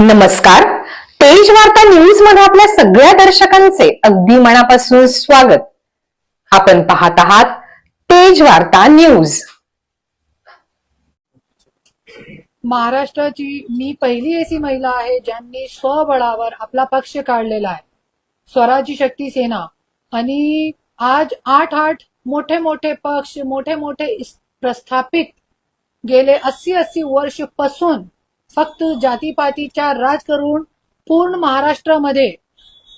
नमस्कार. तेज वार्ता न्यूजमध्ये आपल्या सगळ्या दर्शकांचे अगदी मनापासून स्वागत. आपण पाहत आहात तेज वार्ता न्यूज महाराष्ट्राची मी पहिली अशी महिला आहे ज्यांनी स्वबळावर आपला पक्ष काढलेला आहे. स्वराज्य शक्ती सेना. आणि आज आठ आठ मोठे मोठे पक्ष मोठे मोठे प्रस्थापित गेले अस्सी अस्सी वर्षपासून फक्त जातीपातीच्या राज करून पूर्ण महाराष्ट्रामध्ये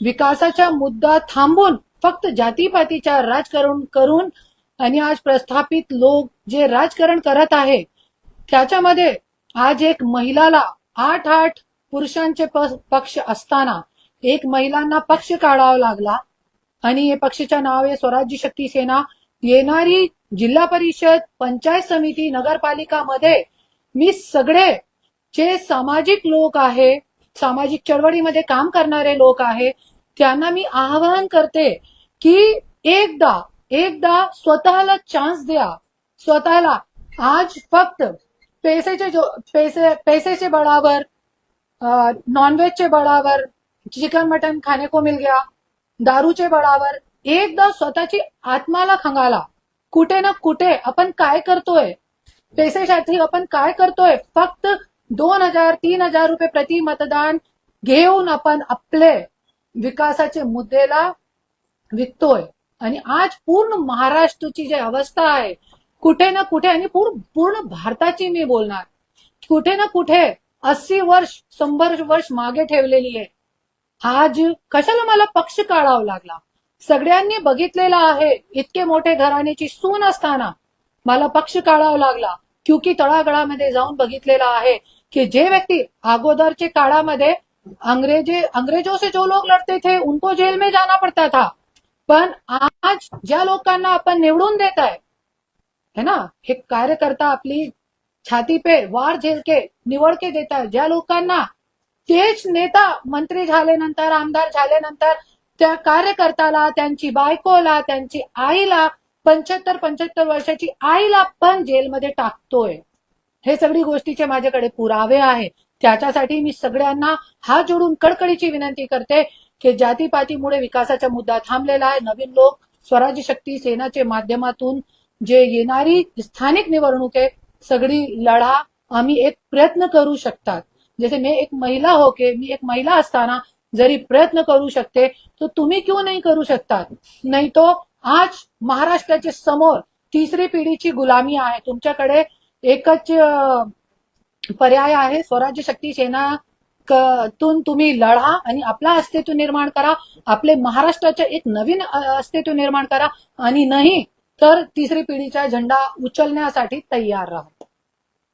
विकासाचा मुद्दा थांबून फक्त जातीपातीच्या राजकारण करून आणि आज प्रस्थापित लोक जे राजकारण करत आहे त्याच्यामध्ये आज एक महिलाला आठ आठ पुरुषांचे प- पक्ष असताना एक महिलांना पक्ष काढावा लागला आणि हे पक्षाच्या नाव आहे स्वराज्य शक्ती सेना येणारी जिल्हा परिषद पंचायत समिती नगरपालिकामध्ये मी सगळे जे सामाजिक लोक आहे सामाजिक चळवळीमध्ये काम करणारे लोक आहे त्यांना मी आवाहन करते की एकदा एकदा स्वतःला चान्स द्या. स्वतःला आज फक्त पैसेचे जो पैसे पैसेचे बळावर नॉनव्हेजचे बळावर चिकन मटन खाने को मिल गया दारूचे बळावर एकदा स्वतःची आत्माला खंगाला. कुठे ना कुठे आपण काय करतोय? पैसेसाठी आपण काय करतोय? फक्त दोन हजार तीन हजार रुपये प्रति मतदान घेऊन आपण आपले विकासाचे मुद्देला विकतोय. आणि आज पूर्ण महाराष्ट्राची जी अवस्था आहे कुठे ना कुठे आणि पूर्ण भारताची मी बोलणार कुठे ना कुठे अस्सी वर्ष शंभर वर्ष मागे ठेवलेली आहे. आज कशाला मला पक्ष काढावा लागला? सगळ्यांनी बघितलेला आहे इतके मोठे घराण्याची सून असताना मला पक्ष काढावा लागला. क्युकी तळागळामध्ये जाऊन बघितलेला आहे. कि जे व्यक्ति अगोदरचे काळामध्ये अंग्रेजे अंग्रेजों से जो लोग लड़ते थे उनको जेल में जाना पड़ता था. पण आज ज्या लोकांना आपण निवडून देत आहे है ना एक कार्यकर्ता आपली छाती पे वार झेल के निवड के देतात ज्या लोकांना तेच नेता मंत्री झाल्यानंतर आमदार झाल्यानंतर त्या कार्यकर्त्याला त्यांची बायकोला त्यांची आईला पंच्याहत्तर पंच्याहत्तर वर्षाची आईला पण जेलमध्ये टाकतोय. हे सगळी गोष्टीचे माझ्याकडे पुरावे आहे त्याच्यासाठी मी सगळ्यांना हात जोडून कडकडीची विनंती करते की जातीपातीमुळे विकासाचा मुद्दा थांबलेला आहे. नवीन लोक स्वराज्य शक्ती सेनाचे माध्यमातून जे येणारी स्थानिक निवडणूक आहे सगळी लढा आम्ही एक प्रयत्न करू शकतात. जसे मी एक महिला हो के मी एक महिला असताना जरी प्रयत्न करू शकते तर तुम्ही क्यों नाही करू शकतात? नाही तो आज महाराष्ट्राच्या समोर तिसरी पिढीची गुलामी आहे. तुमच्याकडे एकच पर्याय आहे. स्वराज्य शक्ती सेना तून तुम्ही लढा आणि आपला अस्तित्व निर्माण करा. आपले महाराष्ट्राचे एक नवीन अस्तित्व निर्माण करा आणि नाही तर तिसरी पिढीचा झेंडा उचलण्यासाठी तयार राहा.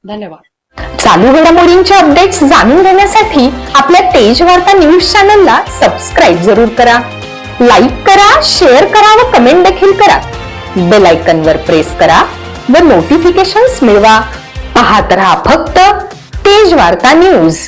धन्यवाद. चालू घडामोडींचे अपडेट्स जाणून घेण्यासाठी आपल्या तेज वार्ता न्यूज चॅनलला सबस्क्राईब जरूर करा. लाईक करा शेअर करा व कमेंट देखील करा. बेल आयकन वर प्रेस करा. व नोटिफिकेशन्स मिळवा. पाहत रहा फक्त तेज वार्ता न्यूज